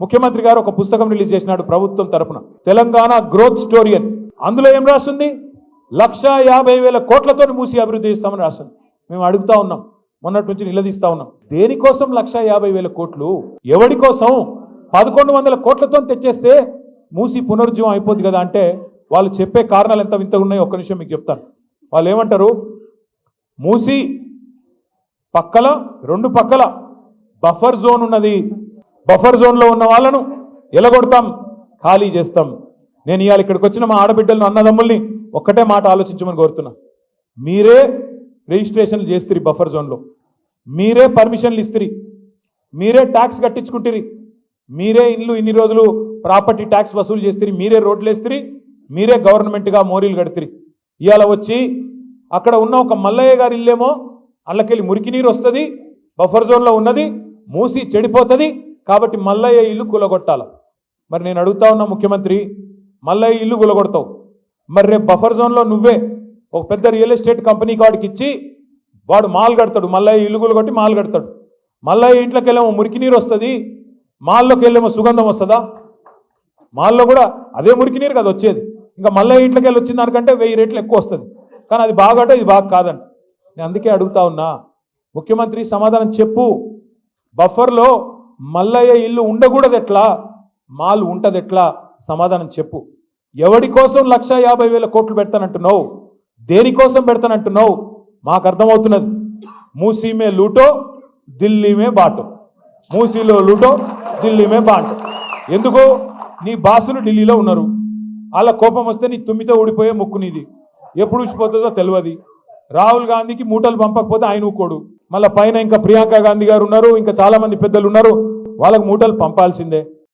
ముఖ్యమంత్రి గారు ఒక పుస్తకం రిలీజ్ చేసినాడు ప్రభుత్వం తరపున. తెలంగాణ గ్రోత్ స్టోరీ అని. అందులో ఏం రాస్తుంది లక్ష యాభై వేల కోట్లతో మూసి అభివృద్ధి చేస్తామని రాస్తుంది మేము అడుగుతా ఉన్నాం. మొన్నటి నుంచి నిలదీస్తా ఉన్నాం. దేనికోసం లక్ష యాభై వేల కోట్లు? ఎవడి కోసం? పదకొండు వందల కోట్లతో తెచ్చేస్తే మూసి పునరుజ్జీవం అయిపోద్ది కదా అంటే వాళ్ళు చెప్పే కారణాలు ఎంత వింతగా ఉన్నాయో ఒక్క నిమిషం మీకు చెప్తాను. వాళ్ళు ఏమంటారు? మూసి పక్కల రెండు పక్కల బఫర్ జోన్ ఉన్నది. బఫర్ జోన్లో ఉన్న వాళ్ళను ఎలగొడతాం ఖాళీ చేస్తాం. నేను ఇవాళ ఇక్కడికి వచ్చిన మా ఆడబిడ్డలను అన్నదమ్ముల్ని ఒక్కటే మాట ఆలోచించమని కోరుతున్నా. మీరే రిజిస్ట్రేషన్లు చేస్తురి బఫర్ జోన్లో. మీరే పర్మిషన్లు ఇస్తురి. మీరే ట్యాక్స్ కట్టించుకుంటురి. మీరే ఇల్లు ఇన్ని రోజులు ప్రాపర్టీ ట్యాక్స్ వసూలు చేస్తురి. మీరే రోడ్లు వేస్తురి. మీరే గవర్నమెంట్గా మోరీలు కడుతురి. ఇవాళ వచ్చి అక్కడ ఉన్న ఒక మల్లయ్య గారి ఇల్లేమో అల్లకెళ్ళి మురికి నీరు వస్తుంది బఫర్ జోన్లో ఉన్నది మూసి చెడిపోతుంది కాబట్టి మల్లయ్య ఇల్లు కూలగొట్టాల. మరి నేను అడుగుతా ఉన్నా ముఖ్యమంత్రి మల్లయ్య ఇల్లు కూలగొడతావు. మరి రేపు బఫర్ జోన్లో నువ్వే ఒక పెద్ద రియల్ ఎస్టేట్ కంపెనీ వాడికి ఇచ్చి వాడు మాల్ కడతాడు. మల్లయ్య ఇల్లు కూలగొట్టి మాల్ కడతాడు. మల్లయ్య ఇంట్లోకి వెళ్ళేమో మురికి నీరు వస్తుంది మాల్లోకి వెళ్ళేమో సుగంధం వస్తుందా? మాల్లో కూడా అదే మురికి నీరు కదా వచ్చేది. ఇంకా మల్లయ్య ఇంట్లోకి వెళ్ళి వచ్చిన దానికంటే వెయ్యి రేట్లు ఎక్కువ వస్తుంది. కానీ అది బాగాట ఇది బాగా కాదండి. నేను అందుకే అడుగుతా ఉన్నా ముఖ్యమంత్రి సమాధానం చెప్పు. బఫర్లో మల్లయ్య ఇల్లు ఉండకూడదు ఎట్లా మాల్ ఉంటది ఎట్లా సమాధానం చెప్పు. ఎవడి కోసం లక్ష యాభై వేల కోట్లు పెడతానంటున్నావు? దేనికోసం పెడతానంటున్నావు? మాకు అర్థమవుతున్నది మూసీమే లూటో ఢిల్లీమే బాటో. మూసీలో లూటో ఢిల్లీమే బాటో. ఎందుకు? నీ బాసులు ఢిల్లీలో ఉన్నారు. వాళ్ళ కోపం వస్తే నీ తుమ్మితో ఊడిపోయే ముక్కు నీది. ఎప్పుడు ఊసిపోతుందో తెలియదు రాహుల్ గాంధీకి మూటలు పంపకపోతే ఆయన ఊకోడు. మళ్ళీ పైన ఇంకా ప్రియాంక గాంధీ గారు ఉన్నారు ఇంకా చాలామంది పెద్దలు ఉన్నారు. వాళ్ళకు మూటలు పంపాల్సిందే.